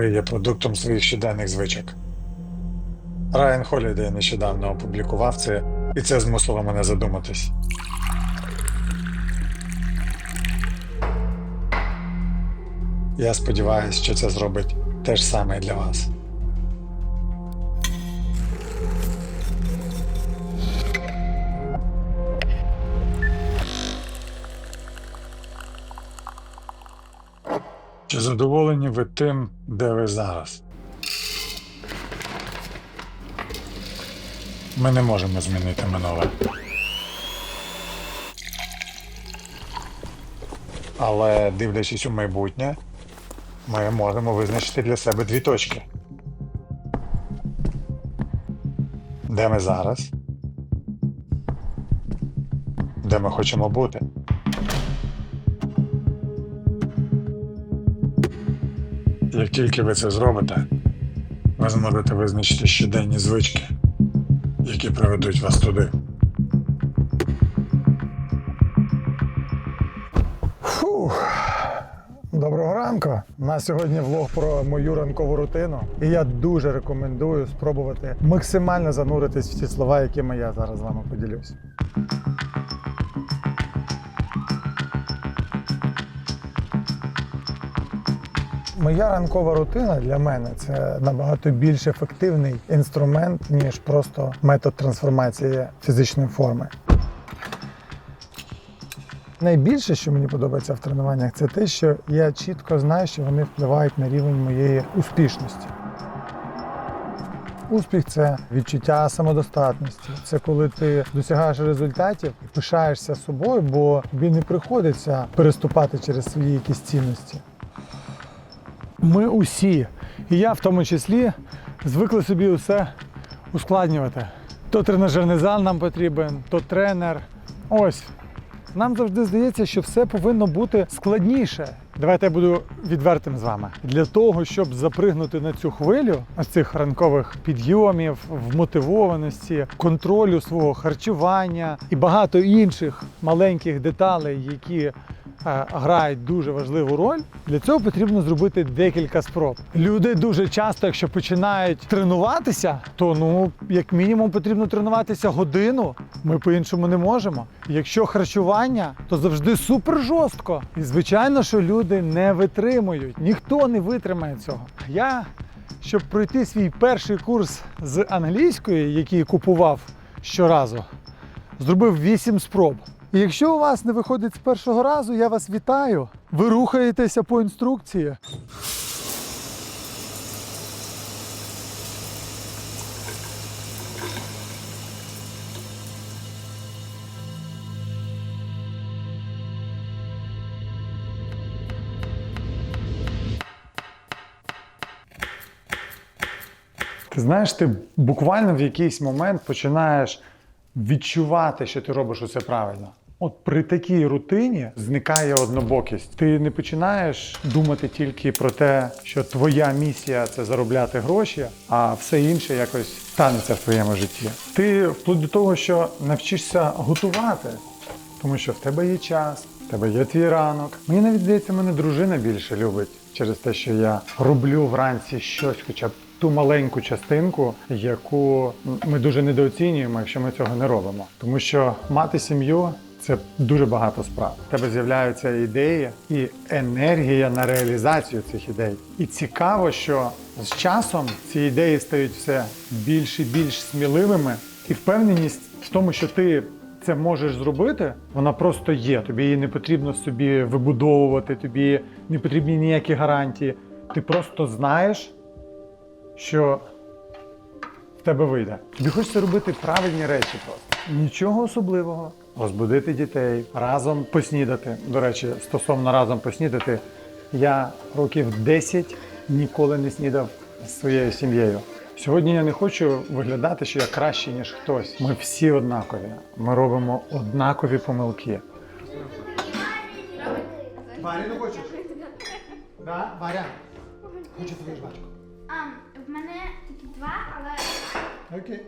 коли є продуктом своїх щоденних звичок. Райан Холідей нещодавно опублікував це, і це змусило мене задуматись. Я сподіваюся, що це зробить те ж саме для вас. Задоволені ви тим, де ви зараз? Ми не можемо змінити минуле. Але дивлячись у майбутнє, ми можемо визначити для себе дві точки. Де ми зараз? Де ми хочемо бути? Як тільки ви це зробите, ви зможете визначити щоденні звички, які приведуть вас туди. Фух. Доброго ранку. У нас сьогодні влог про мою ранкову рутину. І я дуже рекомендую спробувати максимально зануритись в ті слова, якими я зараз з вами поділюсь. Моя ранкова рутина для мене це набагато більш ефективний інструмент, ніж просто метод трансформації фізичної форми. Найбільше, що мені подобається в тренуваннях, це те, що я чітко знаю, що вони впливають на рівень моєї успішності. Успіх це відчуття самодостатності. Це коли ти досягаєш результатів і пишаєшся собою, бо тобі не приходиться переступати через свої якісь цінності. Ми усі, і я в тому числі, звикли собі усе ускладнювати. То тренажерний зал нам потрібен, то тренер. Ось. Нам завжди здається, що все повинно бути складніше. Давайте я буду відвертим з вами. Для того, щоб запригнути на цю хвилю ось цих ранкових підйомів, вмотивованості, контролю свого харчування і багато інших маленьких деталей, які грають дуже важливу роль. Для цього потрібно зробити декілька спроб. Люди дуже часто, якщо починають тренуватися, то ну як мінімум потрібно тренуватися годину. Ми по-іншому не можемо. Якщо харчування, то завжди супер жорстко. І звичайно, що люди не витримують. Ніхто не витримає цього. Я, щоб пройти свій перший курс з англійської, який купував щоразу, зробив 8 спроб. І якщо у вас не виходить з першого разу, я вас вітаю. Ви рухаєтеся по інструкції. Ти знаєш, ти буквально в якийсь момент починаєш відчувати, що ти робиш усе правильно. От при такій рутині зникає однобокість. Ти не починаєш думати тільки про те, що твоя місія це заробляти гроші, а все інше якось станеться в твоєму житті. Ти вплоть до того, що навчишся готувати, тому що в тебе є час, в тебе є твій ранок. Мені навіть здається, мене дружина більше любить через те, що я роблю вранці щось, хоча б ту маленьку частинку, яку ми дуже недооцінюємо, якщо ми цього не робимо. Тому що мати сім'ю. Це дуже багато справ. У тебе з'являються ідеї і енергія на реалізацію цих ідей. І цікаво, що з часом ці ідеї стають все більш і більш сміливими, і впевненість в тому, що ти це можеш зробити, вона просто є. Тобі її не потрібно собі вибудовувати, тобі не потрібні ніякі гарантії. Ти просто знаєш, що в тебе вийде. Тобі хочеться робити правильні речі просто. Нічого особливого. Розбудити дітей, разом поснідати. До речі, стосовно разом поснідати, я років 10 ніколи не снідав з своєю сім'єю. Сьогодні я не хочу виглядати, що я краще, ніж хтось. Ми всі однакові. Ми робимо однакові помилки. Варіну хочеш? Да? Варя? Хочу твою жвачку. А, в мене два, але Окей.